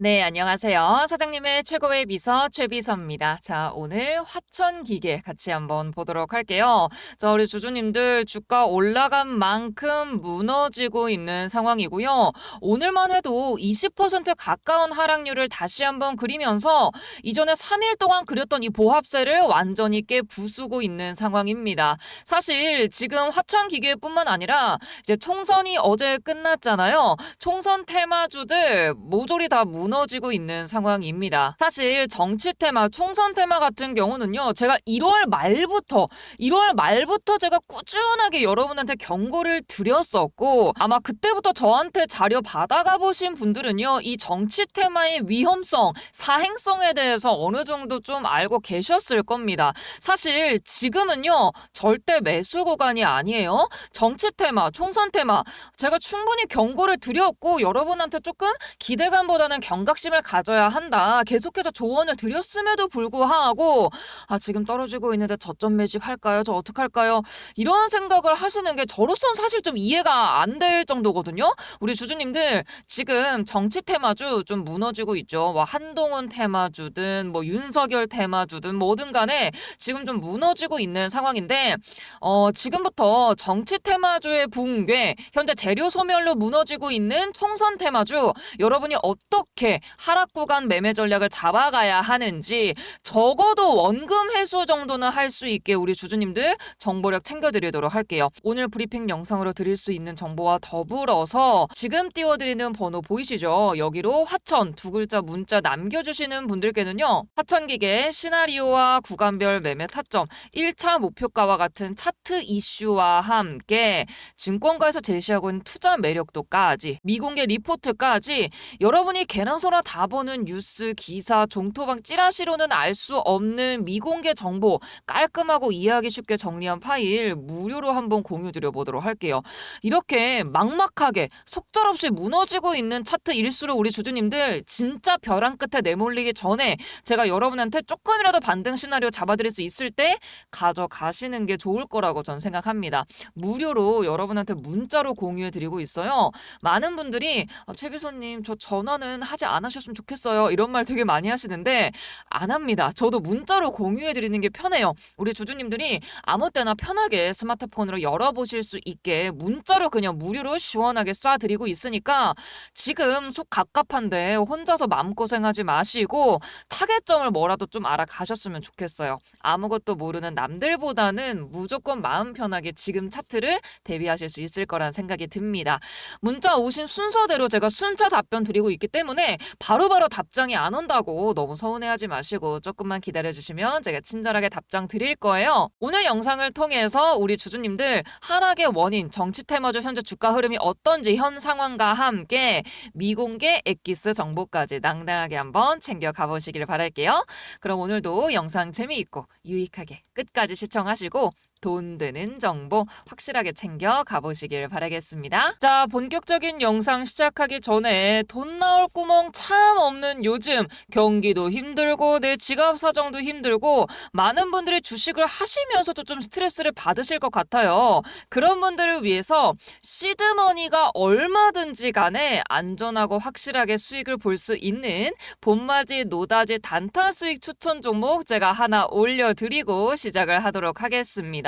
네, 안녕하세요. 사장님의 최고의 비서 최비서입니다. 자, 오늘 화천 기계 같이 한번 보도록 할게요. 자, 우리 주주님들 주가 올라간 만큼 무너지고 있는 상황이고요. 오늘만 해도 20% 가까운 하락률을 다시 한번 그리면서 이전에 3일 동안 그렸던 이 보합세를 완전히 깨 부수고 있는 상황입니다. 사실 지금 화천 기계뿐만 아니라 이제 총선이 어제 끝났잖아요. 총선 테마주들 모조리 다 무너지고 있는 상황입니다. 사실 정치 테마, 총선 테마 같은 경우는요. 제가 1월 말부터 1월 말부터 제가 꾸준하게 여러분한테 경고를 드렸었고 아마 그때부터 저한테 자료 받아가 보신 분들은요. 이 정치 테마의 위험성, 사행성에 대해서 어느 정도 좀 알고 계셨을 겁니다. 사실 지금은요. 절대 매수 구간이 아니에요. 정치 테마, 총선 테마 제가 충분히 경고를 드렸고 여러분한테 조금 기대감보다는 경 각심을 가져야 한다. 계속해서 조언을 드렸음에도 불구하고 아 지금 떨어지고 있는데 저점 매집할까요? 저 어떡할까요? 이런 생각을 하시는 게 저로선 사실 좀 이해가 안 될 정도거든요. 우리 주주님들 지금 정치 테마주 좀 무너지고 있죠. 뭐 한동훈 테마주든 뭐 윤석열 테마주든 뭐든 간에 지금 좀 무너지고 있는 상황인데 어 지금부터 정치 테마주의 붕괴 현재 재료 소멸로 무너지고 있는 총선 테마주 여러분이 어떻게 하락 구간 매매 전략을 잡아가야 하는지 적어도 원금 회수 정도는 할 수 있게 우리 주주님들 정보력 챙겨드리도록 할게요. 오늘 브리핑 영상으로 드릴 수 있는 정보와 더불어서 지금 띄워드리는 번호 보이시죠? 여기로 화천 두 글자 문자 남겨주시는 분들께는요. 화천기계 시나리오와 구간별 매매 타점 1차 목표가와 같은 차트 이슈와 함께 증권가에서 제시하고 있는 투자 매력도까지 미공개 리포트까지 여러분이 개나 소나 다 보는 뉴스, 기사, 종토방 찌라시로는 알 수 없는 미공개 정보 깔끔하고 이해하기 쉽게 정리한 파일 무료로 한번 공유 드려 보도록 할게요. 이렇게 막막하게 속절없이 무너지고 있는 차트 일수록 우리 주주님들 진짜 벼랑 끝에 내몰리기 전에 제가 여러분한테 조금이라도 반등 시나리오 잡아드릴 수 있을 때 가져가시는 게 좋을 거라고 전 생각합니다. 무료로 여러분한테 문자로 공유해 드리고 있어요. 많은 분들이 아, 최비서님 저 전화는 하지 않으셨으면 좋겠어요. 이런 말 되게 많이 하시는데 안 합니다. 저도 문자로 공유해 드리는 게 편해요. 우리 주주님들이 아무 때나 편하게 스마트폰으로 열어보실 수 있게 문자로 그냥 무료로 시원하게 쏴드리고 있으니까 지금 속 갑갑한데 혼자서 마음고생하지 마시고 타겟점을 뭐라도 좀 알아가셨으면 좋겠어요. 아무것도 모르는 남들보다는 무조건 마음 편하게 지금 차트를 대비하실 수 있을 거란 생각이 듭니다. 문자 오신 순서대로 제가 순차 답변 드리고 있기 때문에 바로바로 답장이 안 온다고 너무 서운해하지 마시고 조금만 기다려주시면 제가 친절하게 답장 드릴 거예요. 오늘 영상을 통해서 우리 주주님들 하락의 원인, 정치 테마주 현재 주가 흐름이 어떤지 현 상황과 함께 미공개 엑기스 정보까지 당당하게 한번 챙겨 가보시길 바랄게요. 그럼 오늘도 영상 재미있고 유익하게 끝까지 시청하시고 돈 드는 정보 확실하게 챙겨 가보시길 바라겠습니다. 자, 본격적인 영상 시작하기 전에 돈 나올 구멍 참 없는 요즘 경기도 힘들고 내 지갑 사정도 힘들고 많은 분들이 주식을 하시면서도 좀 스트레스를 받으실 것 같아요. 그런 분들을 위해서 시드머니가 얼마든지 간에 안전하고 확실하게 수익을 볼 수 있는 봄맞이 노다지 단타 수익 추천 종목 제가 하나 올려드리고 시작을 하도록 하겠습니다.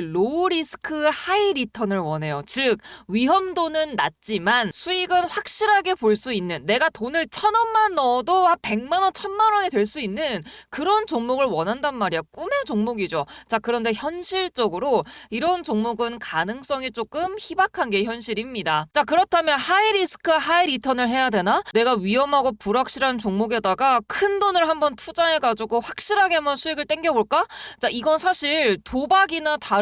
로우 리스크 하이 리턴을 원해요. 즉 위험도는 낮지만 수익은 확실하게 볼 수 있는 내가 돈을 천 원만 넣어도 한 백만 원, 천만 원이 될 수 있는 그런 종목을 원한단 말이야. 꿈의 종목이죠. 자, 그런데 현실적으로 이런 종목은 가능성이 조금 희박한 게 현실입니다. 자, 그렇다면 하이 리스크 하이 리턴을 해야 되나? 내가 위험하고 불확실한 종목에다가 큰 돈을 한번 투자해가지고 확실하게만 수익을 땡겨볼까? 자, 이건 사실 도박이나 다른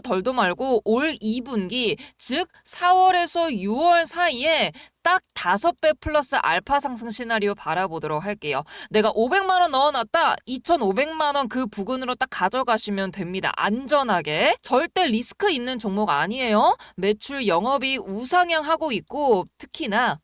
덜도 말고 올 2분기 즉 4월에서 6월 사이에 딱 다섯 배 플러스 알파 상승 시나리오 바라보도록 할게요. 내가 500만 원 넣어놨다. 2,500만 원 그 부근으로 딱 가져가시면 됩니다. 안전하게. 절대 리스크 있는 종목 아니에요. 매출 영업이 우상향하고 있고 특히나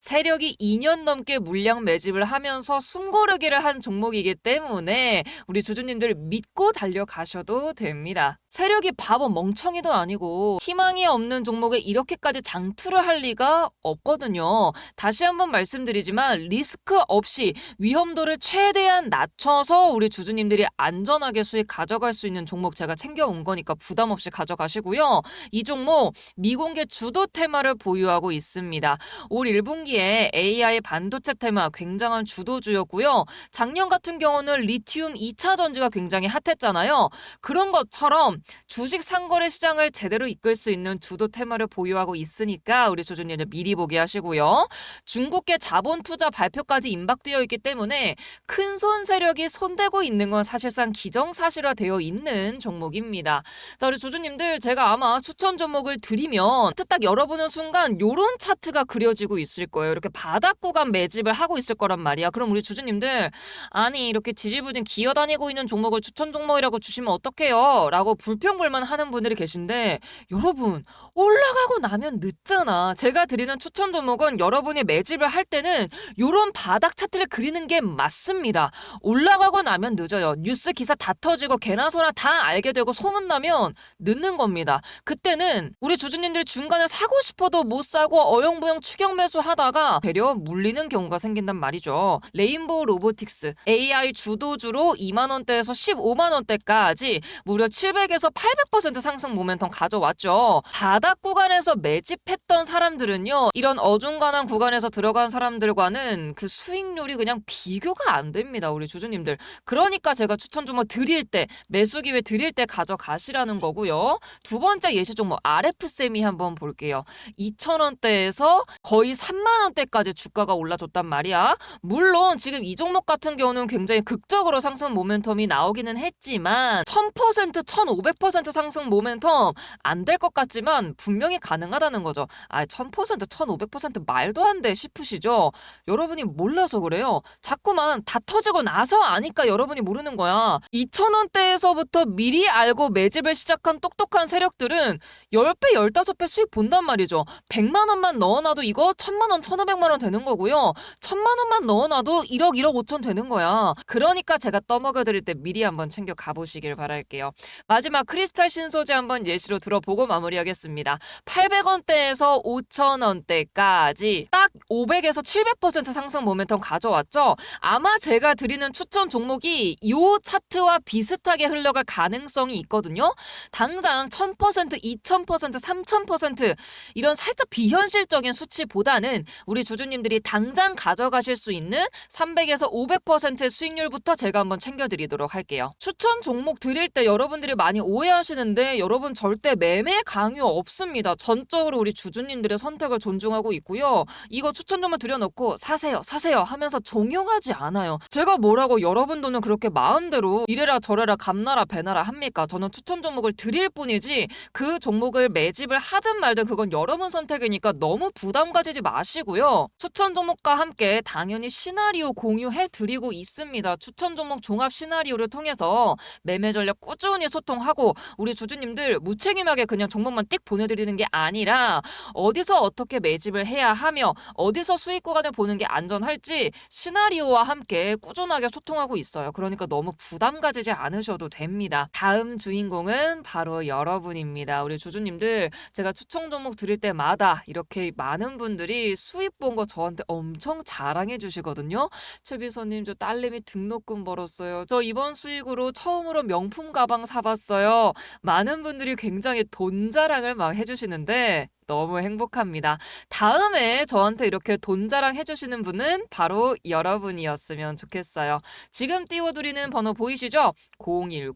세력이 2년 넘게 물량 매집을 하면서 숨고르기를 한 종목이기 때문에 우리 주주님들 믿고 달려가셔도 됩니다. 세력이 바보 멍청이도 아니고 희망이 없는 종목에 이렇게까지 장투를 할 리가 없거든요. 다시 한번 말씀드리지만 리스크 없이 위험도를 최대한 낮춰서 우리 주주님들이 안전하게 수익 가져갈 수 있는 종목 제가 챙겨온 거니까 부담 없이 가져가시고요. 이 종목 미공개 주도 테마를 보유하고 있습니다. 올 1분기에 AI 반도체 테마 굉장한 주도주였고요. 작년 같은 경우는 리튬 2차 전지가 굉장히 핫했잖아요. 그런 것처럼 주식 상거래 시장을 제대로 이끌 수 있는 주도 테마를 보유하고 있으니까 우리 주주님들 미리 보게 하시고요. 중국계 자본 투자 발표까지 임박되어 있기 때문에 큰 손 세력이 손대고 있는 건 사실상 기정사실화되어 있는 종목입니다. 자, 우리 주주님들 제가 아마 추천 종목을 드리면 딱 열어보는 순간 요런 차트가 그려지고 있을 거예요. 이렇게 바닥 구간 매집을 하고 있을 거란 말이야. 그럼 우리 주주님들 아니 이렇게 지지부진 기어다니고 있는 종목을 추천 종목이라고 주시면 어떡해요? 라고 불평불만 하는 분들이 계신데 여러분 올라가고 나면 늦잖아. 제가 드리는 추천 종목은 여러분이 매집을 할 때는 요런 바닥 차트를 그리는 게 맞습니다. 올라가고 나면 늦어요. 뉴스 기사 다 터지고 개나 소나 다 알게 되고 소문나면 늦는 겁니다. 그때는 우리 주주님들이 중간에 사고 싶어도 못 사고 어영부영 추격 매수 하다가 되려 물리는 경우가 생긴단 말이죠. 레인보우 로보틱스 AI 주도주로 2만 원대에서 15만 원대까지 무려 700에서 800% 상승 모멘텀 가져왔죠. 바닥 구간에서 매집했던 사람들은요. 이런 어중간한 구간에서 들어간 사람들과는 그 수익률이 그냥 비교가 안 됩니다. 우리 주주님들. 그러니까 제가 추천 종목 드릴 때 매수 기회 드릴 때 가져가시라는 거고요. 두 번째 예시 종목 RF세미 한번 볼게요. 2,000원대에서 거의 3만 원대까지 주가가 올라줬단 말이야. 물론 지금 이 종목 같은 경우는 굉장히 극적으로 상승 모멘텀이 나오기는 했지만 1000%, 1500% 상승 모멘텀 안 될 것 같지만 분명히 가능하다는 거죠. 아, 1000%, 1500% 말도 안 돼 싶으시죠? 여러분이 몰라서 그래요. 자꾸만 다 터지고 나서 아니까 여러분이 모르는 거야. 2,000원대에서부터 미리 알고 매집을 시작한 똑똑한 세력들은 10배, 15배 수익 본단 말이죠. 100만 원만 넣어놔도 이거 1000만 원, 1500만 원 되는 거고요. 1000만 원만 넣어놔도 1억, 1억 5천 되는 거야. 그러니까 제가 떠먹여 드릴 때 미리 한번 챙겨 가보시길 바랄게요. 마지막 크리스탈 신소재 한번 예시로 들어보고 마무리하겠습니다. 800원대에서 5,000원대까지 딱 500에서 700% 상승 모멘텀 가져왔죠. 아마 제가 드리는 추천 종목이 이 차트와 비슷하게 흘러갈 가능성이 있거든요. 당장 1000%, 2000%, 3000% 이런 살짝 비현실적인 수치보다는 우리 주주님들이 당장 가져가실 수 있는 300에서 500% 수익률부터 제가 한번 챙겨드리도록 할게요. 추천 종목 드릴 때 여러분들이 많이 오해하시는데 여러분 절대 매매 강요 없습니다. 전적으로 우리 주주님들의 선택을 존중하고 있고요. 이거 추천 종목 드려놓고 사세요, 사세요 하면서 종용하지 않아요. 제가 뭐라고 여러분 돈을 그렇게 마음대로 이래라 저래라 감나라 배나라 합니까? 저는 추천 종목을 드릴 뿐이지 그 종목을 매집을 하든 말든 그건 여러분 선택이니까 너무 부담 가지지 마시고요. 추천 종목과 함께 당연히 시나리오 공유해 드리고 있습니다. 추천 종목 종합 시나리오를 통해서 매매 전략 꾸준히 소통하고 우리 주주님들 무책임하게 그냥 종목만 띡 보내드리는 게 아니라 어디서 어떻게 매집을 해야 하며 어 디서 수익 구간을 보는 게 안전할지 시나리오와 함께 꾸준하게 소통하고 있어요. 그러니까 너무 부담 가지지 않으셔도 됩니다. 다음 주인공은 바로 여러분입니다. 우리 주주님들 제가 추천 종목 드릴 때마다 이렇게 많은 분들이 수익 본거 저한테 엄청 자랑해 주시거든요. 최비서님 저 딸내미 등록금 벌었어요. 저 이번 수익으로 처음으로 명품 가방 사봤어요. 많은 분들이 굉장히 돈 자랑을 막 해주시는데 너무 행복합니다. 다음에 저한테 이렇게 돈 자랑 해주시는 분은 바로 여러분이었으면 좋겠어요. 지금 띄워드리는 번호 보이시죠? 010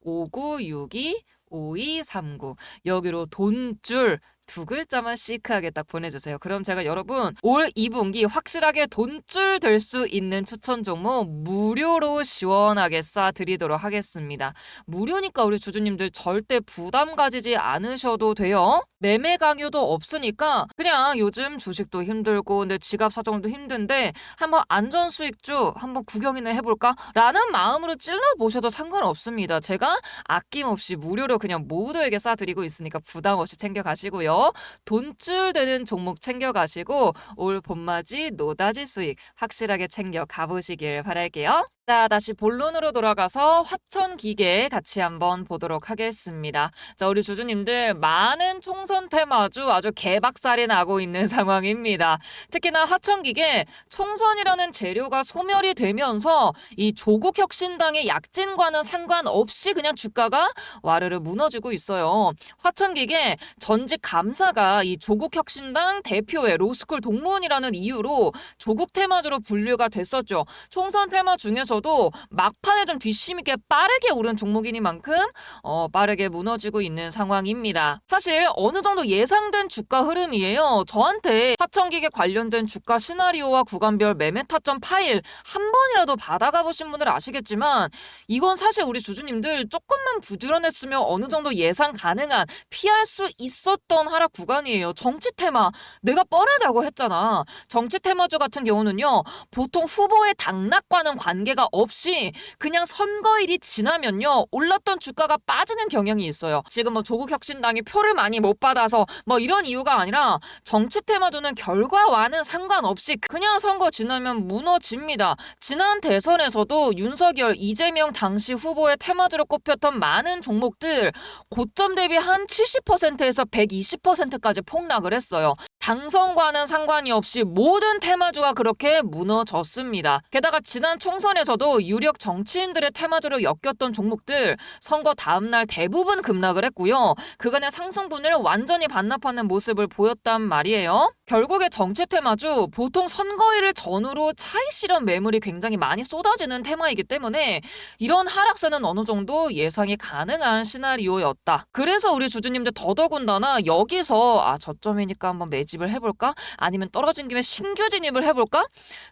5962 5239 여기로 돈줄 두 글자만 시크하게 딱 보내주세요. 그럼 제가 여러분 올 2분기 확실하게 돈줄 될 수 있는 추천 종목 무료로 시원하게 쏴드리도록 하겠습니다. 무료니까 우리 주주님들 절대 부담 가지지 않으셔도 돼요. 매매 강요도 없으니까 그냥 요즘 주식도 힘들고 내 지갑 사정도 힘든데 한번 안전 수익주 한번 구경이나 해볼까? 라는 마음으로 찔러보셔도 상관없습니다. 제가 아낌없이 무료로 그냥 모두에게 쏴드리고 있으니까 부담 없이 챙겨가시고요. 돈줄 되는 종목 챙겨가시고 올 봄맞이 노다지 수익 확실하게 챙겨 가보시길 바랄게요. 자, 다시 본론으로 돌아가서 화천 기계 같이 한번 보도록 하겠습니다. 자, 우리 주주님들 많은 총선 테마주 아주 개박살이 나고 있는 상황입니다. 특히나 화천 기계 총선이라는 재료가 소멸이 되면서 이 조국 혁신당의 약진과는 상관없이 그냥 주가가 와르르 무너지고 있어요. 화천 기계 전직 감사가 이 조국 혁신당 대표의 로스쿨 동문이라는 이유로 조국 테마주로 분류가 됐었죠. 총선 테마 중에서 도 막판에 좀 뒷심 있게 빠르게 오른 종목이니만큼 어, 빠르게 무너지고 있는 상황입니다. 사실 어느 정도 예상된 주가 흐름이에요. 저한테 하천기계 관련된 주가 시나리오와 구간별 매매 타점 파일 한 번이라도 받아가 보신 분들 아시겠지만 이건 사실 우리 주주님들 조금만 부지런했으면 어느 정도 예상 가능한 피할 수 있었던 하락 구간이에요. 정치 테마 내가 뻔하다고 했잖아. 정치 테마주 같은 경우는요. 보통 후보의 당락과는 관계가 없이 그냥 선거일이 지나면요. 올랐던 주가가 빠지는 경향이 있어요. 지금 뭐 조국 혁신당이 표를 많이 못 받아서 뭐 이런 이유가 아니라 정치 테마주는 결과와는 상관없이 그냥 선거 지나면 무너집니다. 지난 대선에서도 윤석열, 이재명 당시 후보의 테마주로 꼽혔던 많은 종목들 고점 대비 한 70%에서 120%까지 폭락을 했어요. 당선과는 상관이 없이 모든 테마주가 그렇게 무너졌습니다. 게다가 지난 총선에서 도 유력 정치인들의 테마주로 엮였던 종목들 선거 다음날 대부분 급락을 했고요. 그간의 상승분을 완전히 반납하는 모습을 보였단 말이에요. 결국에 정치 테마주 보통 선거일을 전후로 차익 실현 매물이 굉장히 많이 쏟아지는 테마이기 때문에 이런 하락세는 어느 정도 예상이 가능한 시나리오였다. 그래서 우리 주주님들 더더군다나 여기서 아 저점이니까 한번 매집을 해볼까? 아니면 떨어진 김에 신규 진입을 해볼까?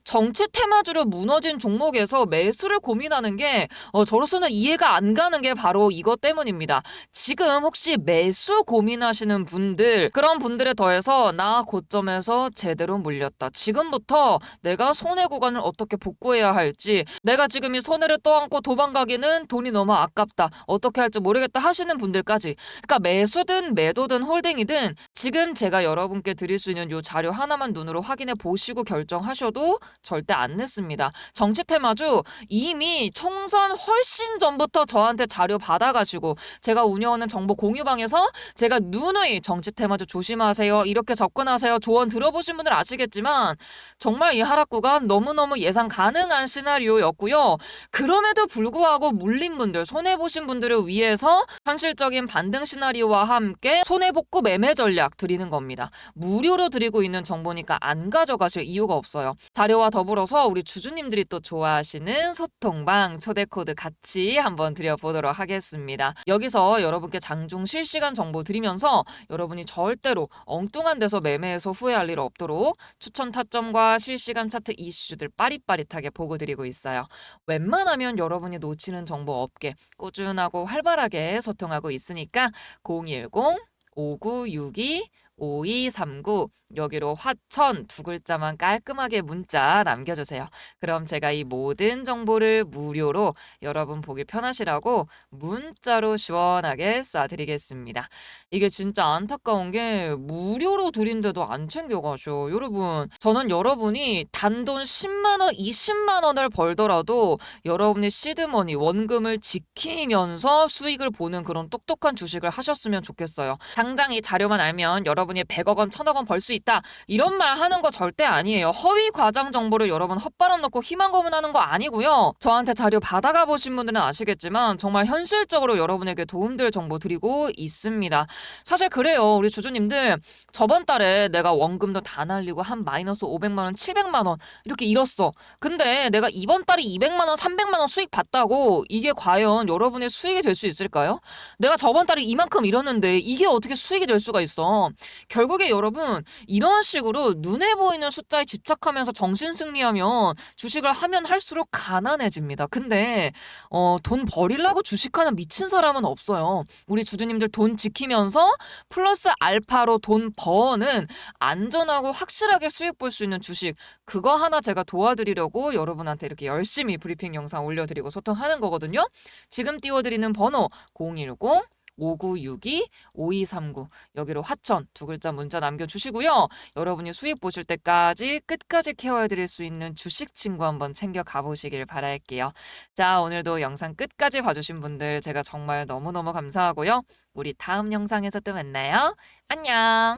정치 테마주로 무너진 종목에서 매수를 고민하는 게 어, 저로서는 이해가 안 가는 게 바로 이것 때문입니다. 지금 혹시 매수 고민하시는 분들 그런 분들에 더해서 나 고점 에서 제대로 물렸다. 지금부터 내가 손해 구간을 어떻게 복구해야 할지 내가 지금 이 손해를 떠안고 도망가기는 돈이 너무 아깝다. 어떻게 할지 모르겠다 하시는 분들까지 그러니까 매수든 매도든 홀딩이든 지금 제가 여러분께 드릴 수 있는 요 자료 하나만 눈으로 확인해 보시고 결정하셔도 절대 안 냈습니다. 정치 테마주 이미 총선 훨씬 전부터 저한테 자료 받아가시고 제가 운영하는 정보 공유방에서 제가 누누이 정치 테마주 조심하세요. 이렇게 접근하세요. 조언 들어보신 분들 아시겠지만 정말 이 하락 구간 너무너무 예상 가능한 시나리오였고요. 그럼에도 불구하고 물린 분들, 손해보신 분들을 위해서 현실적인 반등 시나리오와 함께 손해복구 매매 전략 드리는 겁니다. 무료로 드리고 있는 정보니까 안 가져가실 이유가 없어요. 자료와 더불어서 우리 주주님들이 또 좋아하시는 소통방 초대 코드 같이 한번 드려보도록 하겠습니다. 여기서 여러분께 장중 실시간 정보 드리면서 여러분이 절대로 엉뚱한 데서 매매해서 후 회할 일 없도록 추천 타점과 실시간 차트 이슈들 빠릿빠릿하게 보고 드리고 있어요. 웬만하면 여러분이 놓치는 정보 없게 꾸준하고 활발하게 소통하고 있으니까 010 5962 5239 여기로 화천 두 글자만 깔끔하게 문자 남겨주세요. 그럼 제가 이 모든 정보를 무료로 여러분 보기 편하시라고 문자로 시원하게 쏴드리겠습니다. 이게 진짜 안타까운 게 무료로 드린데도 안 챙겨가셔. 여러분, 저는 여러분이 단돈 10만원, 20만원을 벌더라도 여러분의 시드머니, 원금을 지키면서 수익을 보는 그런 똑똑한 주식을 하셨으면 좋겠어요. 당장 이 자료만 알면 여러분 여러분이 100억 원, 1000억 원 벌 수 있다. 이런 말 하는 거 절대 아니에요. 허위 과장 정보를 여러분 헛바람 넣고 희망 고문하는 거 아니고요. 저한테 자료 받아가 보신 분들은 아시겠지만 정말 현실적으로 여러분에게 도움될 정보 드리고 있습니다. 사실 그래요. 우리 주주님들 저번 달에 내가 원금도 다 날리고 한 마이너스 500만 원, 700만 원 이렇게 잃었어. 근데 내가 이번 달에 200만 원, 300만 원 수익 봤다고 이게 과연 여러분의 수익이 될 수 있을까요? 내가 저번 달에 이만큼 잃었는데 이게 어떻게 수익이 될 수가 있어? 결국에 여러분 이런 식으로 눈에 보이는 숫자에 집착하면서 정신 승리하면 주식을 하면 할수록 가난해집니다. 근데 어, 돈 버리려고 주식하는 미친 사람은 없어요. 우리 주주님들 돈 지키면서 플러스 알파로 돈 버는 안전하고 확실하게 수익 볼 수 있는 주식 그거 하나 제가 도와드리려고 여러분한테 이렇게 열심히 브리핑 영상 올려드리고 소통하는 거거든요. 지금 띄워드리는 번호 010 5962 5239 여기로 화천 두 글자 문자 남겨주시고요. 여러분이 수익 보실 때까지 끝까지 케어해드릴 수 있는 주식 친구 한번 챙겨 가 보시길 바랄게요. 자 오늘도 영상 끝까지 봐주신 분들 제가 정말 너무너무 감사하고요. 우리 다음 영상에서 또 만나요. 안녕.